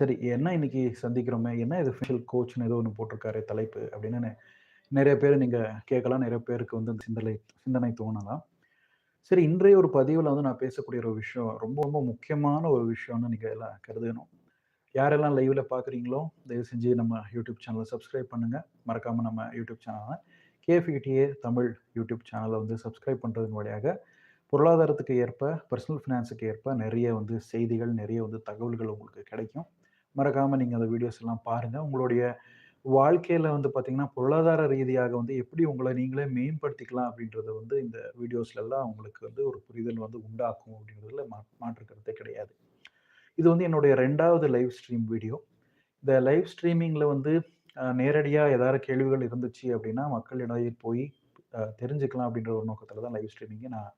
சரி, என்ன இன்னைக்கு சந்திக்கிறோமே, என்ன இது ஃபிஷியல் கோச்னு ஏதோ ஒன்று போட்டிருக்காரு தலைப்பு அப்படின்னு நிறைய பேர் நீங்கள் கேட்கலாம். நிறைய பேருக்கு வந்து அந்த சிந்தனை சிந்தனை தோணலாம். சரி, இன்றைய ஒரு பதிவில் வந்து நான் பேசக்கூடிய ஒரு விஷயம் ரொம்ப ரொம்ப முக்கியமான ஒரு விஷயம்னு நீங்கள் எல்லாம் கருதணும். யாரெல்லாம் லைவில் பார்க்குறீங்களோ, தயவு செஞ்சு நம்ம யூடியூப் சேனலை சப்ஸ்கிரைப் பண்ணுங்கள் மறக்காமல் நம்ம யூடியூப் சேனலை கேஃபிடிஏ தமிழ் யூடியூப் சேனலை வந்து சப்ஸ்கிரைப் பண்ணுறதன் வழியாக, பொருளாதாரத்துக்கு ஏற்ப, பர்சனல் ஃபினான்ஸுக்கு ஏற்ப நிறைய வந்து செய்திகள், நிறைய வந்து தகவல்கள் உங்களுக்கு கிடைக்கும். மறக்காமல் நீங்கள் அந்த வீடியோஸ் எல்லாம் பாருங்கள் உங்களுடைய வாழ்க்கையில் வந்து பார்த்திங்கன்னா பொருளாதார ரீதியாக வந்து எப்படி உங்களை நீங்களே மேம்படுத்திக்கலாம் அப்படின்றத வந்து இந்த வீடியோஸ்லலாம் உங்களுக்கு வந்து ஒரு புரிதல் வந்து உண்டாக்கும் அப்படின்றதுல மா மாற்றுக்கிறதே கிடையாது. இது வந்து என்னுடைய ரெண்டாவது லைவ் ஸ்ட்ரீம் வீடியோ. இந்த லைவ் ஸ்ட்ரீமிங்கில் வந்து நேரடியாக ஏதாவது கேள்விகள் இருந்துச்சு அப்படின்னா, மக்களிடையே போய் தெரிஞ்சுக்கலாம் அப்படின்ற ஒரு நோக்கத்தில் தான் லைவ் ஸ்ட்ரீமிங்கை நான்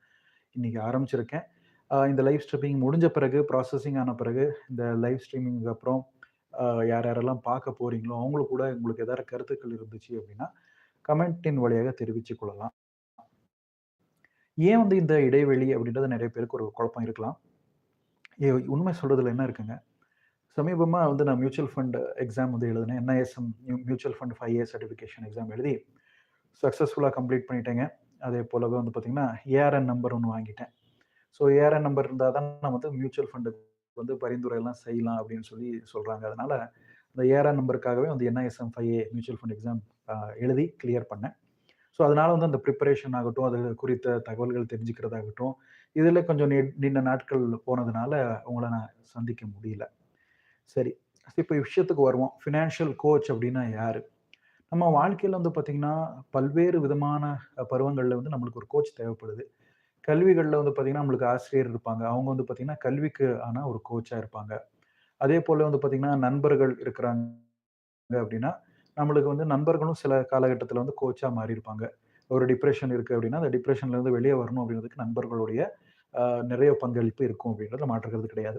இன்னைக்கு ஆரம்பிச்சிருக்கேன். இந்த லைவ் ஸ்ட்ரீமிங் முடிஞ்ச பிறகு, ப்ராசஸிங் ஆன பிறகு, இந்த லைவ் ஸ்ட்ரீமிங்க்கு அப்புறம் யார் யாரெல்லாம் பார்க்க போறீங்களோ, அவங்களுக்கு கூட உங்களுக்கு ஏதாவது கருத்துக்கள் இருந்துச்சு அப்படின்னா, கமெண்ட்டின் வழியாக தெரிவித்து கொள்ளலாம். ஏன் வந்து இந்த இடைவெளி அப்படின்றது நிறைய பேருக்கு ஒரு குழப்பம் இருக்கலாம். ஏ உண்மை சொல்றதுல என்ன இருக்குங்க, சமீபமாக வந்து நான் மியூச்சுவல் ஃபண்ட் எக்ஸாம் வந்து எழுதினேன். NISM mutual fund five year certification exam எழுதி, சக்ஸஸ்ஃபுல்லாக கம்ப்ளீட் பண்ணிட்டேங்க. அதே போலவே வந்து பார்த்தீங்கன்னா, ஏஆர்என் நம்பர் ஒன்று வாங்கிட்டேன். ஸோ ஏஆர்என் நம்பர் இருந்தால் தான் நம்ம வந்து மியூச்சுவல் ஃபண்டுக்கு வந்து பரிந்துரையெல்லாம் செய்யலாம் அப்படின்னு சொல்லி சொல்கிறாங்க அதனால் அந்த ஏஆர்என் நம்பருக்காகவே வந்து NISM 5 A mutual fund exam எழுதி கிளியர் பண்ணேன். ஸோ அதனால் வந்து அந்த ப்ரிப்பரேஷன் ஆகட்டும், அது குறித்த தகவல்கள் தெரிஞ்சுக்கிறதாகட்டும், இதில் கொஞ்சம் நீ நீண்ட நாட்கள் போனதுனால உங்களை நான் சந்திக்க முடியல. சரி, இப்போ விஷயத்துக்கு வருவோம். ஃபினான்ஷியல் கோச் அப்படின்னா யார் நம்ம வாழ்க்கையில் வந்து பார்த்திங்கன்னா பல்வேறு விதமான பருவங்களில் வந்து நம்மளுக்கு ஒரு கோச் தேவைப்படுது. கல்விகளில் வந்து பார்த்தீங்கன்னா, நம்மளுக்கு ஆசிரியர் இருப்பாங்க. அவங்க வந்து பார்த்தீங்கன்னா, கல்விக்கு ஆன ஒரு கோச்சாக இருப்பாங்க. அதே போல் வந்து பார்த்தீங்கன்னா, நண்பர்கள் இருக்கிறாங்க அப்படின்னா, நம்மளுக்கு வந்து நண்பர்களும் சில காலகட்டத்தில் வந்து கோச்சாக மாறியிருப்பாங்க. ஒரு டிப்ரெஷன் இருக்குது அப்படின்னா, அந்த டிப்ரெஷன்லேருந்து வெளியே வரணும் அப்படின்றதுக்கு நண்பர்களுடைய நிறைய பங்களிப்பு இருக்கும் அப்படின்றத மாற்றுகிறது கிடையாது.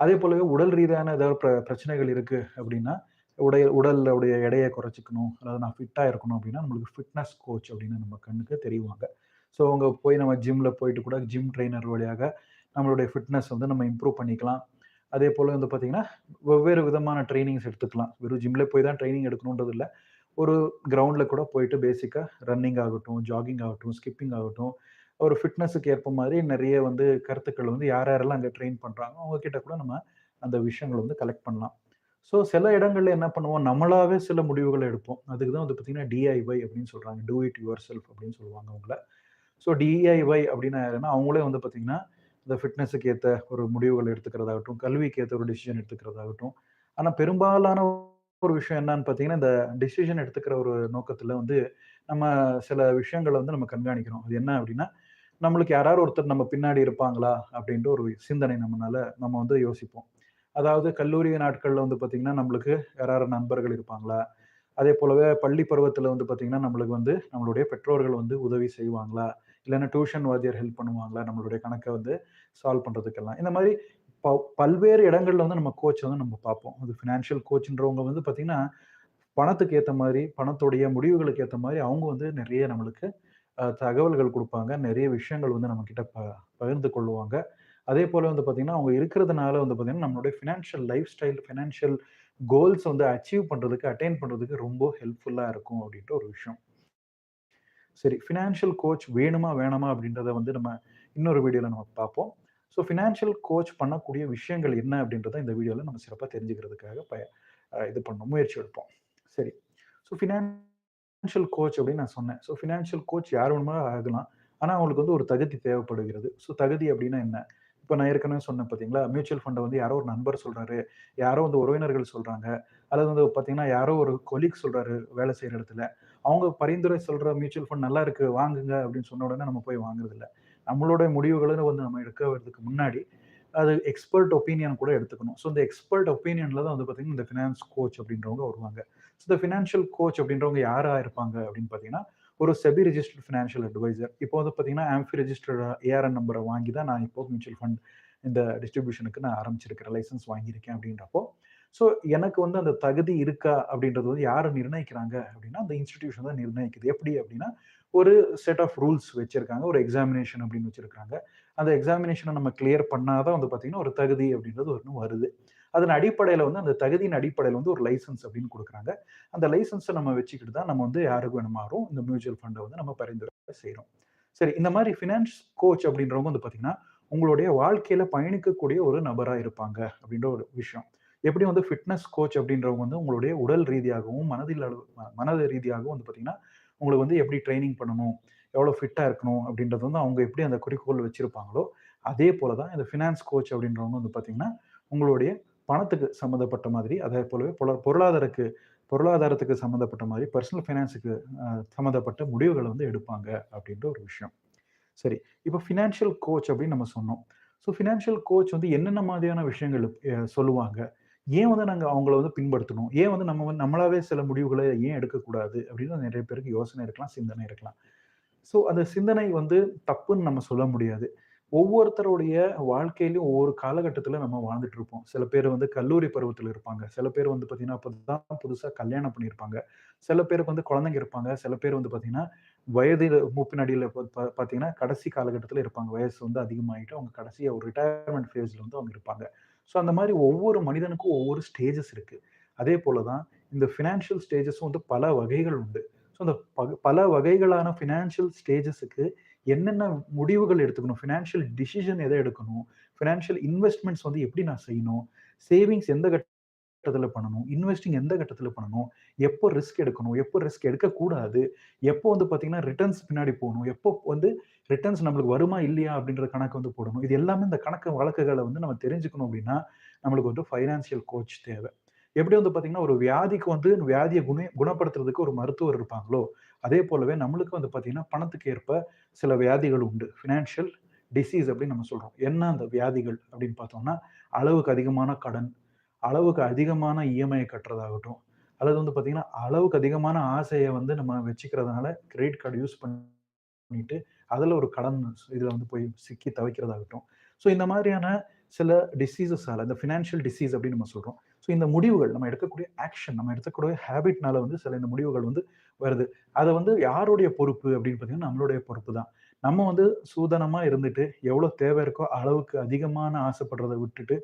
அதே போலவே உடல் ரீதியான ஏதாவது பிர பிரச்சனைகள் இருக்குது அப்படின்னா, உடைய உடலுடைய எடையை குறைச்சிக்கணும் அதாவது நான் ஃபிட்டாக இருக்கணும் அப்படின்னா, நம்மளுக்கு ஃபிட்னஸ் கோச் அப்படின்னு நம்ம கண்ணுக்கு தெரிவாங்க. ஸோ அவங்க போய் நம்ம ஜிம்மில் போயிட்டு கூட ஜிம் ட்ரைனர் வழியாக நம்மளுடைய ஃபிட்னஸ் வந்து நம்ம இம்ப்ரூவ் பண்ணிக்கலாம். அதே போல் வந்து பார்த்தீங்கன்னா, வெவ்வேறு விதமான ட்ரைனிங்ஸ் எடுத்துக்கலாம். வெறும் ஜிம்மில் போய் தான் ட்ரைனிங் எடுக்கணுன்றது இல்லை ஒரு கிரவுண்டில் கூட போயிட்டு பேசிக்காக ரன்னிங் ஆகட்டும், ஜாகிங் ஆகட்டும், ஸ்கிப்பிங் ஆகட்டும், ஒரு ஃபிட்னஸுக்கு ஏற்ப மாதிரி நிறைய வந்து கருத்துக்கள் வந்து யார் யாரெல்லாம் அங்கே ட்ரெயின் பண்ணுறாங்க அவங்கக்கிட்ட கூட நம்ம அந்த விஷயங்களை வந்து கலெக்ட் பண்ணலாம். ஸோ சில இடங்களில் என்ன பண்ணுவோம், நம்மளாவே சில முடிவுகளை எடுப்போம். அதுக்கு தான் வந்து பார்த்தீங்கன்னா, டிஐஒய் அப்படின்னு சொல்கிறாங்க டூ இட் யுவர் செல்ஃப் அப்படின்னு சொல்லுவாங்க அவங்கள. ஸோ டிஐஒய் அப்படின்னா யாருன்னா, அவங்களே வந்து பார்த்தீங்கன்னா, இந்த ஃபிட்னஸுக்கு ஏற்ற ஒரு முடிவுகள் எடுத்துக்கிறதாகட்டும், கல்விக்கு ஏற்ற ஒரு டிசிஷன் எடுத்துக்கிறதாகட்டும். ஆனால் பெரும்பாலான ஒரு விஷயம் என்னன்னு பார்த்தீங்கன்னா, இந்த டிசிஷன் எடுத்துக்கிற ஒரு நோக்கத்தில் வந்து, நம்ம சில விஷயங்களை வந்து நம்ம கண்காணிக்கிறோம். அது என்ன அப்படின்னா, நம்மளுக்கு யாராவது ஒருத்தர் நம்ம பின்னாடி இருப்பாங்களா? அப்படின்ற ஒரு சிந்தனை நம்மளால நம்ம வந்து யோசிப்போம். அதாவது கல்லூரி நாட்களில் வந்து பார்த்தீங்கன்னா, நம்மளுக்கு யாராவது நண்பர்கள் இருப்பாங்களா? அதே போலவே பள்ளி பருவத்தில் வந்து பார்த்தீங்கன்னா, நம்மளுக்கு வந்து நம்மளுடைய பெற்றோர்கள் வந்து உதவி செய்வாங்களா? இல்லைன்னா டியூஷன் வாத்தியார் ஹெல்ப் பண்ணுவாங்களா? நம்மளுடைய கணக்கை வந்து சால்வ் பண்ணுறதுக்கெல்லாம் இந்த மாதிரி ப பல்வேறு இடங்கள்ல வந்து நம்ம கோச்சை வந்து நம்ம பார்ப்போம். அது ஃபினான்ஷியல் கோச்சுன்றவங்க வந்து பார்த்தீங்கன்னா, பணத்துக்கு ஏற்ற மாதிரி பணத்துடைய முடிவுகளுக்கு ஏற்ற மாதிரி அவங்க வந்து நிறைய நம்மளுக்கு தகவல்கள் கொடுப்பாங்க நிறைய விஷயங்கள் வந்து நம்மக்கிட்ட ப பகிர்ந்து கொள்ளுவாங்க. அதே போல் வந்து பார்த்திங்கன்னா அவங்க இருக்கிறதுனால வந்து பார்த்தீங்கன்னா, நம்மளுடைய financial life style, financial goals வந்து அச்சீவ் பண்ணுறதுக்கு அட்டைன் பண்ணுறதுக்கு ரொம்ப ஹெல்ப்ஃபுல்லாக இருக்கும் அப்படின்ற ஒரு விஷயம். சரி, ஃபினான்ஷியல் கோச் வேணுமா? வேணாமா? அப்படின்றத வந்து நம்ம இன்னொரு வீடியோவில் நம்ம பார்ப்போம். ஸோ ஃபினான்ஷியல் கோச் பண்ணக்கூடிய விஷயங்கள் என்ன அப்படின்றத இந்த வீடியோவில் நம்ம சிறப்பாக தெரிஞ்சுக்கிறதுக்காக ப இது பண்ணோம். முயற்சி எடுப்போம். சரி. ஸோ ஃபினான்ஷியல் கோச் அப்படின்னு நான் சொன்னேன். ஸோ ஃபினான்ஷியல் கோச் யார் வேணுமா ஆகலாம். ஆனால் அவங்களுக்கு வந்து ஒரு தகுதி தேவைப்படுகிறது. ஸோ தகுதி அப்படின்னா என்ன? இப்போ நான் ஏற்கனவே சொன்னேன் பார்த்தீங்களா? மியூச்சுவல் ஃபண்டை வந்து யாரோ ஒரு நண்பர் சொல்கிறாரு யாரோ வந்து உறவினர்கள் சொல்கிறாங்க அல்லது வந்து பார்த்தீங்கன்னா, யாரோ ஒரு கொலீக் சொல்கிறாரு வேலை செய்கிற இடத்துல. அவங்க பரிந்துரை சொல்ற மியூச்சுவல் ஃபண்ட் நல்லா இருக்கு வாங்குங்க அப்படின்னு சொன்ன உடனே நம்ம போய் வாங்குறதில்ல. நம்மளோட முடிவுகள வந்து நம்ம எடுக்கிறதுக்கு முன்னாடி, அது எக்ஸ்பர்ட் ஒப்பீனியன் கூட எடுத்துக்கணும். ஸோ இந்த எக்ஸ்பெர்ட் ஒப்பீனியன்ல தான் வந்து பார்த்தீங்கன்னா, இந்த ஃபினான்ஸ் கோச் அப்படின்றவங்க வருவாங்க. ஸோ இந்த ஃபினான்ஷியல் கோச் அப்படின்றவங்க யாரா இருப்பாங்க அப்படின்னு பார்த்தீங்கன்னா, ஒரு செபி ரிஜிஸ்டர்ட் ஃபினான்ஷியல் அட்வைசர். இப்போ வந்து பார்த்தீங்கன்னா, ஆம்ஃபி ரிஜிஸ்டர்ட் ஏஆர்என் நம்பரை வாங்கி தான் நான் இப்போ மியூச்சுவல் ஃபண்ட் இந்த டிஸ்ட்ரிபியூஷனுக்கு நான் ஆரம்பிச்சிருக்கிறேன். லைசன்ஸ் வாங்கியிருக்கேன் அப்படின்றப்போ, ஸோ எனக்கு வந்து அந்த தகுதி இருக்கா அப்படின்றது வந்து யார் நிர்ணயிக்கிறாங்க அப்படின்னா, அந்த இன்ஸ்டிடியூஷன் தான் நிர்ணயிக்குது. எப்படி அப்படின்னா, ஒரு செட் ஆஃப் ரூல்ஸ் வச்சிருக்காங்க. ஒரு எக்ஸாமினேஷன் அப்படின்னு வச்சிருக்காங்க. அந்த எக்ஸாமினேஷனை நம்ம கிளியர் பண்ணாதான் வந்து பார்த்தீங்கன்னா, ஒரு தகுதி அப்படின்றது ஒன்று வருது. அதன் அடிப்படையில் வந்து அந்த தகுதியின் அடிப்படையில் வந்து ஒரு லைசன்ஸ் அப்படின்னு கொடுக்குறாங்க அந்த லைசன்ஸை நம்ம வச்சுக்கிட்டு தான் நம்ம வந்து யாருக்கு வேணுமாறும் இந்த மியூச்சுவல் ஃபண்டை வந்து நம்ம பரிந்துரை செய்கிறோம் சரி இந்த மாதிரி ஃபினான்ஸ் கோச் அப்படின்றவங்க வந்து பார்த்தீங்கன்னா, உங்களுடைய வாழ்க்கையில் பயணிக்கக்கூடிய ஒரு நபராக இருப்பாங்க அப்படின்ற ஒரு விஷயம். எப்படி வந்து ஃபிட்னஸ் கோச் அப்படின்றவங்க வந்து உங்களுடைய உடல் ரீதியாகவும், மனதில் அளவு மனது ரீதியாகவும் வந்து பார்த்தீங்கன்னா, உங்களுக்கு வந்து எப்படி ட்ரைனிங் பண்ணணும், எவ்வளோ ஃபிட்டாக இருக்கணும் அப்படின்றது வந்து அவங்க எப்படி அந்த குறிக்கோள் வச்சுருப்பாங்களோ அதே போல தான் இந்த ஃபினான்ஸ் கோச் அப்படின்றவங்க வந்து பார்த்தீங்கன்னா, உங்களுடைய பணத்துக்கு சம்மந்தப்பட்ட மாதிரி, அதே போலவே பொல பொருளாதாரக்கு பொருளாதாரத்துக்கு சம்மந்தப்பட்ட மாதிரி பர்சனல் ஃபைனான்ஸுக்கு சம்மந்தப்பட்ட முடிவுகளை வந்து எடுப்பாங்க அப்படின்ற ஒரு விஷயம். சரி, இப்போ ஃபினான்ஷியல் கோச் அப்படின்னு நம்ம சொன்னோம். ஸோ ஃபினான்ஷியல் கோச் வந்து என்னென்ன மாதிரியான விஷயங்கள் சொல்லுவாங்க? ஏன் வந்து நாங்கள் அவங்கள வந்து பின்பற்றணும்? ஏன் வந்து நம்ம வந்து நம்மளாவே சில முடிவுகளை ஏன் எடுக்கக்கூடாது? அப்படின்னு நிறைய பேருக்கு யோசனை இருக்கலாம், சிந்தனை இருக்கலாம். ஸோ அந்த சிந்தனை வந்து தப்புன்னு நம்ம சொல்ல முடியாது. ஒவ்வொருத்தருடைய வாழ்க்கையிலும் ஒவ்வொரு காலகட்டத்தில் நம்ம வாழ்ந்துட்டு இருப்போம். சில பேர் வந்து கல்லூரி பருவத்தில் இருப்பாங்க. சில பேர் வந்து பார்த்தீங்கன்னா, அப்பதான் புதுசாக கல்யாணம் பண்ணியிருப்பாங்க. சில பேருக்கு வந்து குழந்தைங்க இருப்பாங்க. சில பேர் வந்து பார்த்தீங்கன்னா, வயதில் மூப்பினடியில் பார்த்தீங்கன்னா, கடைசி காலகட்டத்தில் இருப்பாங்க. வயசு வந்து அதிகமாகிட்டு அவங்க கடைசியாக ஒரு ரிட்டையர்மெண்ட் ஃபேஸில் வந்து அவங்க இருப்பாங்க. ஸோ அந்த மாதிரி ஒவ்வொரு மனிதனுக்கும் ஒவ்வொரு ஸ்டேஜஸ் இருக்குது அதே போல தான் இந்த ஃபினான்ஷியல் ஸ்டேஜஸும் வந்து பல வகைகள் உண்டு. ஸோ அந்த பல வகைகளான ஃபினான்ஷியல் ஸ்டேஜஸுக்கு என்னென்ன முடிவுகள் எடுத்துக்கணும்? ஃபினான்ஷியல் டிசிஷன் எதை எடுக்கணும்? ஃபினான்ஷியல் இன்வெஸ்ட்மெண்ட்ஸ் வந்து எப்படி நான் செய்யணும்? சேவிங்ஸ் எந்த கட்டத்தில் பண்ணணும்? இன்வெஸ்டிங் எந்த கட்டத்தில் பண்ணணும்? எப்போ ரிஸ்க் எடுக்கணும்? எப்போ ரிஸ்க் எடுக்கக்கூடாது? எப்போ வந்து பார்த்தீங்கன்னா, ரிட்டர்ன்ஸ் பின்னாடி போகணும் எப்போ வந்து ரிட்டர்ன்ஸ் நம்மளுக்கு வருமா? இல்லையா? அப்படின்ற கணக்கு வந்து போடணும். இது எல்லாமே இந்த கணக்கு வழக்குகளை வந்து நம்ம தெரிஞ்சுக்கணும் அப்படின்னா, நம்மளுக்கு வந்து ஃபைனான்ஷியல் கோச் தேவை எப்படி வந்து பார்த்தீங்கன்னா, ஒரு வியாதிக்கு வந்து வியாதியை குண குணப்படுத்துறதுக்கு ஒரு மருத்துவர் இருப்பாங்களோ, அதே போலவே நம்மளுக்கு வந்து பார்த்தீங்கன்னா, பணத்துக்கு ஏற்ப சில வியாதிகள் உண்டு. ஃபினான்ஷியல் டிசீஸ் அப்படின்னு நம்ம சொல்கிறோம் என்ன அந்த வியாதிகள் அப்படின்னு பார்த்தோம்னா, அளவுக்கு அதிகமான கடன், அளவுக்கு அதிகமான இஎம்ஐ கட்டுறதாகட்டும், அல்லது வந்து பார்த்தீங்கன்னா, அளவுக்கு அதிகமான ஆசையை வந்து நம்ம வச்சுக்கிறதுனால கிரெடிட் கார்டு யூஸ் பண்ணிட்டு, அதில் ஒரு கடன் இதில் வந்து போய் சிக்கி தவிக்கிறதாகட்டும். ஸோ இந்த மாதிரியான சில டிசீசஸால் இந்த ஃபினான்ஷியல் டிசீஸ் அப்படின்னு நம்ம சொல்கிறோம் ஸோ இந்த முடிவுகள் நம்ம எடுக்கக்கூடிய ஆக்ஷன், நம்ம எடுக்கக்கூடிய ஹேபிட்னால வந்து சில இந்த முடிவுகள் வந்து வருது. அதை வந்து யாருடைய பொறுப்பு அப்படின்னு பார்த்தீங்கன்னா, நம்மளுடைய பொறுப்பு தான். நம்ம வந்து சூதனமாக இருந்துட்டு, எவ்வளோ தேவை இருக்கோ அளவுக்கு அதிகமான ஆசைப்படுறதை விட்டுட்டு,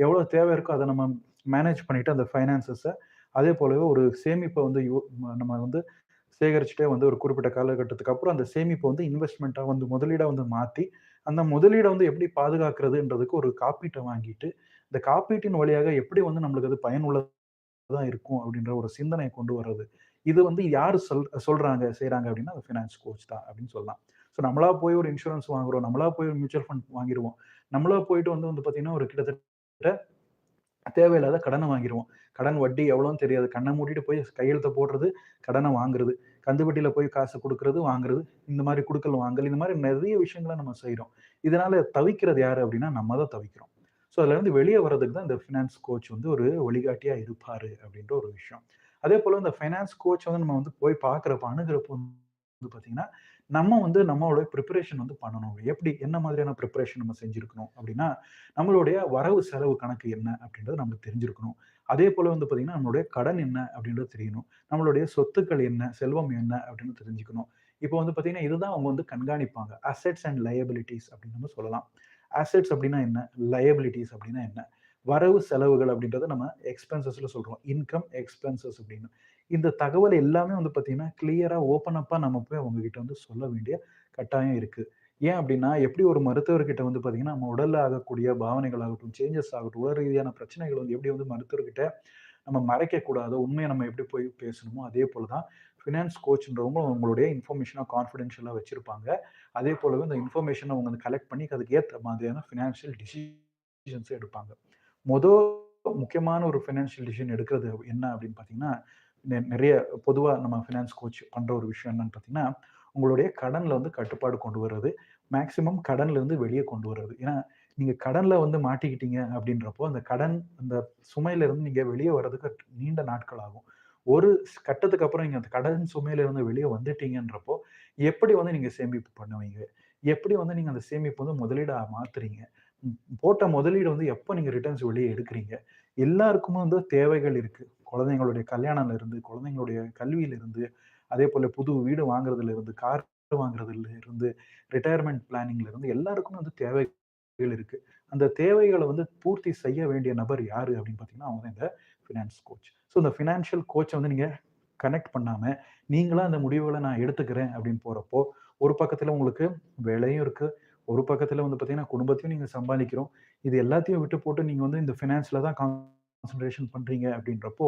எவ்வளோ தேவை இருக்கோ அதை நம்ம மேனேஜ் பண்ணிட்டு அந்த ஃபைனான்சஸை அதே போலவே ஒரு சேமிப்பை வந்து யூ நம்ம வந்து சேகரிச்சுட்டே வந்து ஒரு குறிப்பிட்ட காலகட்டத்துக்கு அப்புறம் அந்த சேமிப்பை வந்து இன்வெஸ்ட்மெண்ட்டாக வந்து முதலீடாக வந்து மாற்றி அந்த முதலீடை வந்து எப்படி பாதுகாக்கிறதுன்றதுக்கு ஒரு காப்பீட்டை வாங்கிட்டு, இந்த காப்பீட்டின் வழியாக எப்படி வந்து நம்மளுக்கு அது பயனுள்ளதாக இருக்கும் அப்படின்ற ஒரு சிந்தனையை கொண்டு வர்றது. இது வந்து யார் சொல் சொல்கிறாங்க செய்கிறாங்க அப்படின்னா, அது ஃபினான்ஸ் கோச் தான் அப்படின்னு சொல்லலாம். ஸோ நம்மளா போய் ஒரு இன்சூரன்ஸ் வாங்குறோம். நம்மளா போய் ஒரு மியூச்சுவல் ஃபண்ட் வாங்கிடுவோம் நம்மளா போயிட்டு வந்து வந்து பார்த்தீங்கன்னா, ஒரு கிட்டத்தட்ட தேவையில்லாத கடனை வாங்கிடுவோம் கடன் வட்டி எவ்வளோன்னு தெரியாது. கண்ணை மூடிட்டு போய் கையெழுத்தை போடுறது, கடனை வாங்குறது. கந்துவட்டியில போய் காசு கொடுக்கறது வாங்குறது. இந்த மாதிரி கொடுக்கல் வாங்கல் இந்த மாதிரி நிறைய விஷயங்களை நம்ம செய்கிறோம் இதனால தவிக்கிறது யார் அப்படின்னா, நம்ம தான் தவிக்கிறோம். ஸோ அதுலேருந்து வெளியே வர்றதுக்கு தான் இந்த ஃபினான்ஸ் கோச் வந்து ஒரு வழிகாட்டியாக இருப்பார் அப்படின்ற ஒரு விஷயம். அதே போல் இந்த ஃபைனான்ஸ் கோச் வந்து நம்ம வந்து போய் பார்க்குறப்ப, அணுகிறப்போ வந்து பார்த்தீங்கன்னா, நம்ம வந்து நம்மளோட ப்ரிப்பரேஷன் வந்து பண்ணணும். எப்படி என்ன மாதிரியான ப்ரிப்பரேஷன் நம்ம செஞ்சுருக்கணும் அப்படின்னா, நம்மளுடைய வரவு செலவு கணக்கு என்ன அப்படின்றது நமக்கு தெரிஞ்சிருக்கணும். அதே போல் வந்து பார்த்தீங்கன்னா, நம்மளுடைய கடன் என்ன அப்படின்றது தெரியணும். நம்மளுடைய சொத்துக்கள் என்ன, செல்வம் என்ன அப்படின்னு தெரிஞ்சுக்கணும். இப்போ வந்து பார்த்தீங்கன்னா, இதுதான் அவங்க வந்து கண்காணிப்பாங்க. அசெட்ஸ் அண்ட் லயபிலிட்டிஸ் அப்படின்னு நம்ம சொல்லலாம். அசெட்ஸ் அப்படின்னா என்ன? லயபிலிட்டிஸ் அப்படின்னா என்ன? வரவு செலவுகள் அப்படின்றத நம்ம எக்ஸ்பென்சஸ்ல சொல்றோம். இன்கம், எக்ஸ்பென்சஸ் அப்படின்னு. இந்த தகவல் எல்லாமே வந்து பார்த்தீங்கன்னா, கிளியராக ஓப்பன் அப்பாக நம்ம போய் அவங்கக்கிட்ட வந்து சொல்ல வேண்டிய கட்டாயம் இருக்குது ஏன் அப்படின்னா, எப்படி ஒரு மருத்துவர்கிட்ட வந்து பார்த்தீங்கன்னா, நம்ம உடலில் ஆகக்கூடிய பாவனைகள் ஆகட்டும், சேஞ்சஸ் ஆகட்டும், உடல் ரீதியான பிரச்சனைகள் வந்து எப்படி வந்து மருத்துவர்கிட்ட நம்ம மறைக்கக்கூடாதோ, உண்மையை நம்ம எப்படி போய் பேசணுமோ, அதே போல தான் ஃபினான்ஸ் கோச்ன்றவங்க உங்களுடைய இன்ஃபர்மேஷனாக கான்ஃபிடென்ஷியலாக வச்சுருப்பாங்க அதே போலவே இந்த இன்ஃபர்மேஷனை அவங்க வந்து கலெக்ட் பண்ணி அதுக்கு ஏற்ற மாதிரியான ஃபினான்ஷியல் டிசிஷன்ஸை எடுப்பாங்க. மொதோ முக்கியமான ஒரு ஃபினான்ஷியல் டிசிஷன் எடுக்கிறது என்ன அப்படின்னு பார்த்தீங்கன்னா, நிறைய பொதுவாக நம்ம ஃபினான்ஸ் கோச் பண்ணுற ஒரு விஷயம் என்னன்னு பார்த்தீங்கன்னா, உங்களுடைய கடனில் வந்து கட்டுப்பாடு கொண்டு வர்றது. மேக்ஸிமம் கடன்லேருந்து இருந்து கொண்டு வர்றது. ஏன்னா, நீங்கள் கடனில் வந்து மாட்டிக்கிட்டீங்க அப்படின்றப்போ, அந்த கடன் அந்த சுமையிலேருந்து நீங்கள் வெளியே வர்றதுக்கு நீண்ட நாட்கள் ஆகும். ஒரு கட்டத்துக்கு அப்புறம் நீங்கள் அந்த கடன் சுமையிலேருந்து வெளியே வந்துட்டீங்கன்றப்போ, எப்படி வந்து நீங்கள் சேமிப்பு பண்ணுவீங்க? எப்படி வந்து நீங்கள் அந்த சேமிப்பு வந்து முதலீடாக மாற்றுறீங்க போட்ட முதலீடு வந்து எப்போ நீங்கள் ரிட்டர்ன்ஸ் வெளியே எடுக்கிறீங்க எல்லாருக்குமே வந்து தேவைகள் இருக்குது குழந்தைங்களுடைய கல்யாணம்ல இருந்து, குழந்தைங்களுடைய கல்வியில இருந்து, அதேபோல புது வீடு வாங்குறதுல இருந்து, கார் வாங்குறதுல இருந்து, ரிட்டையர்மெண்ட் பிளானிங்ல இருந்து எல்லாருக்குமே வந்து தேவைகள் இருக்கு. அந்த தேவைகளை வந்து பூர்த்தி செய்ய வேண்டிய நபர் யாரு அப்படின்னு பார்த்தீங்கன்னா அவங்க இந்த ஃபினான்ஸ் கோச் ஸோ இந்த ஃபினான்ஷியல் கோச்சை வந்து நீங்கள் கனெக்ட் பண்ணாமல் நீங்களா அந்த முடிவுகளை நான் எடுத்துக்கிறேன் அப்படின்னு போகிறப்போ ஒரு பக்கத்தில் உங்களுக்கு வேலையும் இருக்குது ஒரு பக்கத்தில் வந்து பார்த்தீங்கன்னா குடும்பத்தையும் நீங்கள் சம்பாதிக்கிறோம். இது எல்லாத்தையும் விட்டு போட்டு நீங்கள் வந்து இந்த ஃபினான்ஸில் தான் கான்சன்ட்ரேஷன் பண்ணுறீங்க அப்படின்றப்போ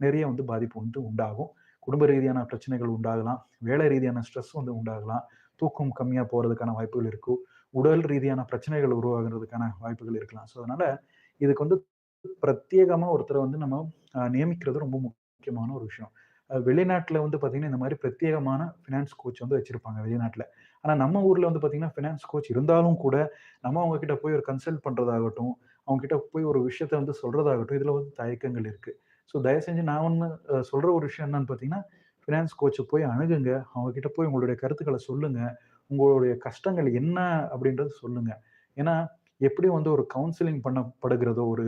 நிறைய வந்து பாதிப்பு வந்து உண்டாகும். குடும்ப ரீதியான பிரச்சனைகள் உண்டாகலாம். வேலை ரீதியான ஸ்ட்ரெஸ் வந்து உண்டாகலாம். தூக்கம் கம்மியாக போகிறதுக்கான வாய்ப்புகள் இருக்கும். உடல் ரீதியான பிரச்சனைகள் உருவாகிறதுக்கான வாய்ப்புகள் இருக்கலாம். ஸோ அதனால் இதுக்கு வந்து பிரத்யேகமாக ஒருத்தரை வந்து நம்ம நியமிக்கிறது ரொம்ப முக்கியமான ஒரு விஷயம். வெளிநாட்டில் வந்து பார்த்திங்கன்னா இந்த மாதிரி பிரத்யேகமான ஃபினான்ஸ் கோச் வந்து வச்சுருப்பாங்க வெளிநாட்டில். ஆனால் நம்ம ஊரில் வந்து பார்த்தீங்கன்னா ஃபினான்ஸ் கோச் இருந்தாலும் கூட நம்ம அவங்கக்கிட்ட போய் ஒரு கன்சல்ட் பண்ணுறதாகட்டும் அவங்ககிட்ட போய் ஒரு விஷயத்த வந்து சொல்கிறதாகட்டும் இதில் வந்து தயக்கங்கள் இருக்குது ஸோ தயவு செஞ்சு நான் ஒன்று சொல்கிற ஒரு விஷயம் என்னன்னு பார்த்தீங்கன்னா ஃபினான்ஸ் கோச்சை போய் அணுகுங்க. அவங்கக்கிட்ட போய் உங்களுடைய கருத்துக்களை சொல்லுங்கள் உங்களுடைய கஷ்டங்கள் என்ன அப்படின்றது சொல்லுங்கள் ஏன்னா எப்படி வந்து ஒரு கவுன்சிலிங் பண்ணப்படுகிறதோ ஒரு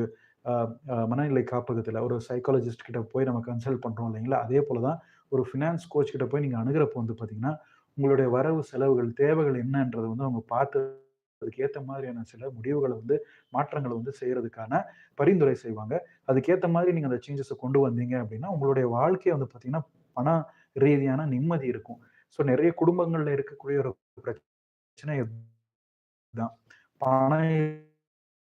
மனநிலை காப்பகத்தில் ஒரு சைக்காலஜிஸ்ட் கிட்ட போய் நம்ம கன்சல்ட் பண்ணுறோம் இல்லைங்களா? அதே போல தான் ஒரு ஃபினான்ஸ் கோச் கிட்ட போய் நீங்கள் அணுகிறப்போ வந்து பார்த்தீங்கன்னா உங்களுடைய வரவு செலவுகள் தேவைகள் என்னன்றதை வந்து அவங்க பார்த்து அதுக்கேற்ற மாதிரியான சில முடிவுகளை வந்து மாற்றங்களை வந்து செய்யறதுக்கான பரிந்துரை செய்வாங்க. அதுக்கேற்ற மாதிரி நீங்கள் அந்த சேஞ்சஸை கொண்டு வந்தீங்க அப்படின்னா உங்களுடைய வாழ்க்கையை வந்து பார்த்தீங்கன்னா பண ரீதியான நிம்மதி இருக்கும். ஸோ நிறைய குடும்பங்கள்ல இருக்கக்கூடிய ஒரு பிரச்சனை தான் பணம்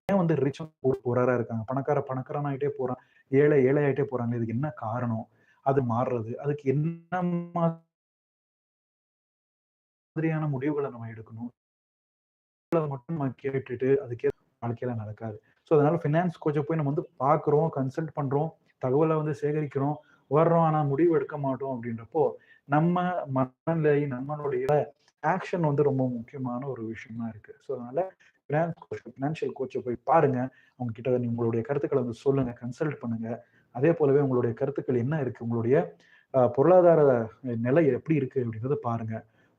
வந்து ரிச் போறாரா இருக்காங்க? பணக்கார பணக்காரன் ஆகிட்டே போறான். ஏழை ஏழை ஆகிட்டே போறாங்க இதுக்கு என்ன காரணம்? அது மாறுறது. அதுக்கு என்ன மாதிரியான முடிவுகளை நம்ம எடுக்கணும்? மட்டும் நம்ம கேட்டுட்டு அதுக்கே வாழ்க்கையில நடக்காது. ஸோ அதனால ஃபினான்ஸ் கோச்சை போய் நம்ம வந்து பார்க்குறோம் கன்சல்ட் பண்றோம் தகவலை வந்து சேகரிக்கிறோம் வர்றோம் ஆனால் முடிவு எடுக்க மாட்டோம் அப்படின்றப்போ நம்ம மனநிலை நம்மளுடைய ஆக்ஷன் வந்து ரொம்ப முக்கியமான ஒரு விஷயமா இருக்கு. ஸோ அதனால ஃபினான்ஸ் கோச் ஃபினான்ஷியல் கோச்சை போய் பாருங்க. அவங்க கிட்ட உங்களுடைய கருத்துக்களை வந்து சொல்லுங்க கன்சல்ட் பண்ணுங்க. அதே போலவே உங்களுடைய கருத்துக்கள் என்ன இருக்கு? உங்களுடைய பொருளாதார நிலை எப்படி இருக்கு அப்படின்றத பாருங்க.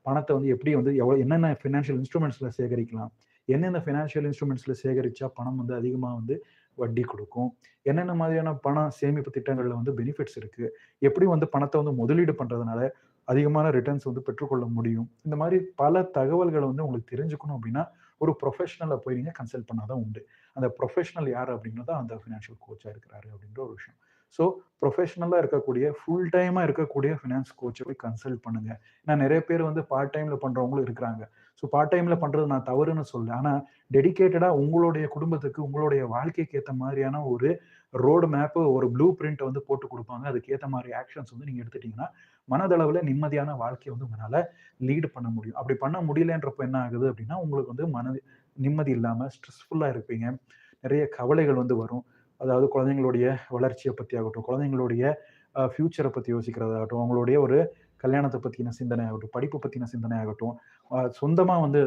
பணத்தை வந்து எப்படி வந்து எவ்வளோ என்னென்ன ஃபினான்ஷியல் இன்ஸ்ட்ருமெண்ட்ஸில் சேகரிக்கலாம் என்னென்ன ஃபினான்ஷியல் இன்ஸ்ட்ருமெண்ட்ஸில் சேகரிச்சா பணம் வந்து அதிகமாக வந்து வட்டி கொடுக்கும் என்னென்ன மாதிரியான பண சேமிப்பு திட்டங்களில் வந்து பெனிஃபிட்ஸ் இருக்குது எப்படி வந்து பணத்தை வந்து முதலீடு பண்ணுறதுனால அதிகமான ரிட்டர்ன்ஸ் வந்து பெற்றுக்கொள்ள முடியும் இந்த மாதிரி பல தகவல்களை வந்து உங்களுக்கு தெரிஞ்சுக்கணும் அப்படின்னா ஒரு ப்ரொஃபஷனலை போய் நீங்கள் கன்சல்ட் பண்ணாதான் உண்டு. அந்த ப்ரொஃபஷனல் யார் அப்படிங்கிறது அந்த ஃபினான்ஷியல் கோச்சாக இருக்கிறாரு அப்படின்ற ஒரு விஷயம். ஸோ ப்ரொஃபஷனலாக இருக்கக்கூடிய ஃபுல் டைமாக இருக்கக்கூடிய ஃபினான்ஸ் கோச்சை போய் கன்சல்ட் பண்ணுங்க. ஏன்னா நிறைய பேர் வந்து பார்ட் டைமில் பண்ணுறவங்களும் இருக்கிறாங்க. ஸோ பார்ட் டைமில் பண்ணுறது நான் தவறுன்னு சொல்லு ஆனால் டெடிக்கேட்டடாக உங்களுடைய குடும்பத்துக்கு உங்களுடைய வாழ்க்கைக்கு ஏற்ற மாதிரியான ஒரு ரோடு மேப்பு ஒரு ப்ளூ பிரிண்ட்டை வந்து போட்டு கொடுப்பாங்க. அதுக்கேற்ற மாதிரி ஆக்ஷன்ஸ் வந்து நீங்கள் எடுத்துட்டீங்கன்னா மனதளவில் நிம்மதியான வாழ்க்கையை வந்து உங்களால் லீடு பண்ண முடியும். அப்படி பண்ண முடியலன்றப்போ என்ன ஆகுது அப்படின்னா உங்களுக்கு வந்து மன நிம்மதி இல்லாமல் ஸ்ட்ரெஸ்ஃபுல்லாக இருப்பீங்க. நிறைய கவலைகள் வந்து வரும். அதாவது குழந்தைங்களுடைய வளர்ச்சியை பற்றி ஆகட்டும் குழந்தைங்களுடைய ஃப்யூச்சரை பற்றி யோசிக்கிறதாகட்டும் அவங்களுடைய ஒரு கல்யாணத்தை பற்றின சிந்தனை ஆகட்டும் படிப்பு பற்றின சிந்தனை ஆகட்டும் சொந்தமாக வந்து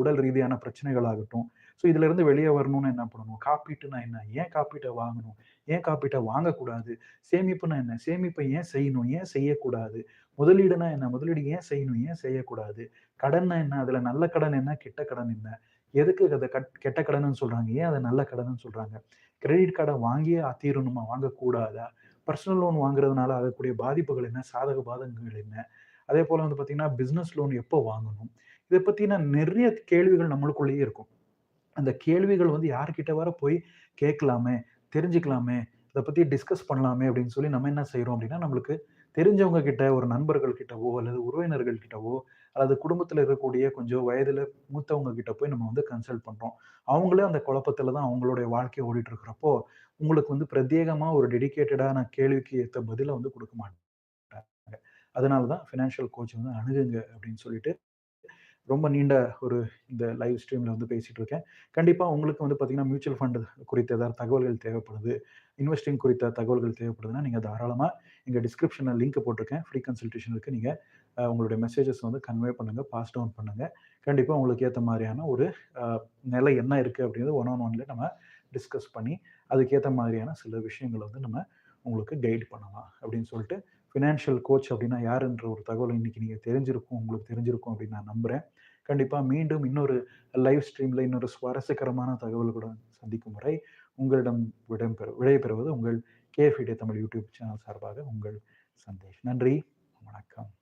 உடல் ரீதியான பிரச்சனைகள் ஆகட்டும் ஸோ இதுலருந்து வெளியே வரணும்னு என்ன பண்ணணும்? காப்பீட்டுனா என்ன? ஏன் காப்பீட்டை வாங்கணும்? ஏன் காப்பீட்டை வாங்கக்கூடாது? சேமிப்புனா என்ன? சேமிப்பை ஏன் செய்யணும்? ஏன் செய்யக்கூடாது? முதலீடுனா என்ன? முதலீடு ஏன் செய்யணும்? ஏன் செய்யக்கூடாது? கடன்னா என்ன? அதில் நல்ல கடன் என்ன? கெட்ட கடன் என்ன? எதுக்கு அதை கட் கெட்ட கடன்னு சொல்றாங்க? ஏன் அதை நல்ல கடன்னு சொல்றாங்க? கிரெடிட் கார்டை வாங்கியே அத்தீரணுமா? வாங்கக்கூடாதா? பர்சனல் லோன் வாங்குறதுனால ஆகக்கூடிய பாதிப்புகள் என்ன? சாதக பாதகங்கள் என்ன? அதே போல வந்து பார்த்தீங்கன்னா பிஸ்னஸ் லோன் எப்போ வாங்கணும்? இதை பற்றின நிறைய கேள்விகள் நம்மளுக்குள்ளேயே இருக்கும். அந்த கேள்விகள் வந்து யார்கிட்ட வர போய் கேட்கலாமே? தெரிஞ்சுக்கலாமே? இதை பற்றி டிஸ்கஸ் பண்ணலாமே? அப்படின்னு சொல்லி நம்ம என்ன செய்கிறோம் அப்படின்னா நம்மளுக்கு தெரிஞ்சவங்க கிட்ட ஒரு நண்பர்கள் கிட்டவோ அல்லது உறவினர்கள் கிட்டவோ அல்லது குடும்பத்தில் இருக்கக்கூடிய கொஞ்சம் வயதில் மூத்தவங்க கிட்ட போய் நம்ம வந்து கன்சல்ட் பண்ணுறோம் அவங்களே அந்த குழப்பத்தில் தான் அவங்களுடைய வாழ்க்கையை ஓடிட்டு இருக்கிறப்போ உங்களுக்கு வந்து பிரத்யேகமாக ஒரு டெடிக்கேட்டடான கேள்விக்கு ஏற்ற பதிலை வந்து கொடுக்க மாட்டாங்க. அதனால தான் ஃபினான்ஷியல் கோச் வந்து அணுகுங்க அப்படின்னு சொல்லிட்டு ரொம்ப நீண்ட ஒரு இந்த லைவ் ஸ்ட்ரீமில் வந்து பேசிகிட்டு இருக்கேன். கண்டிப்பாக உங்களுக்கு வந்து பார்த்தீங்கன்னா மியூச்சுவல் ஃபண்டு குறித்த ஏதாவது தகவல்கள் தேவைப்படுது இன்வெஸ்டிங் குறித்த தகவல்கள் தேவைப்படுதுன்னா நீங்கள் தாராளமாக எங்கள் டிஸ்கிரிப்ஷனில் லிங்க் போட்டிருக்கேன். ஃப்ரீ கன்சல்டேஷனுக்கு நீங்கள் உங்களுடைய மெசேஜஸ் வந்து கன்வே பண்ணுங்கள் பாஸ் டவுன் பண்ணுங்கள் கண்டிப்பாக உங்களுக்கு ஏற்ற மாதிரியான ஒரு நிலை என்ன இருக்குது அப்படிங்கிறது ஒன் ஆன் ஒன்ல நம்ம டிஸ்கஸ் பண்ணி அதுக்கேற்ற மாதிரியான சில விஷயங்களை வந்து நம்ம உங்களுக்கு கைட் பண்ணலாம் அப்படின்னு சொல்லிட்டு ஃபினான்ஷியல் கோச் அப்படின்னா யாருன்ற ஒரு தகவல் இன்னைக்கு நீங்கள் தெரிஞ்சிருக்கும் உங்களுக்கு தெரிஞ்சிருக்கும் அப்படின்னு நான் நம்புகிறேன் கண்டிப்பாக மீண்டும் இன்னொரு லைவ் ஸ்ட்ரீமில் இன்னொரு சுவாரஸ்யகரமான தகவல்களுடன் சந்திக்கும் முறை உங்களிடம் விடம்பெறு விடைபெறுவது உங்கள் கேஎஃப்இடே தமிழ் யூடியூப் சேனல் சார்பாக உங்கள் சந்தேஷ். நன்றி வணக்கம்.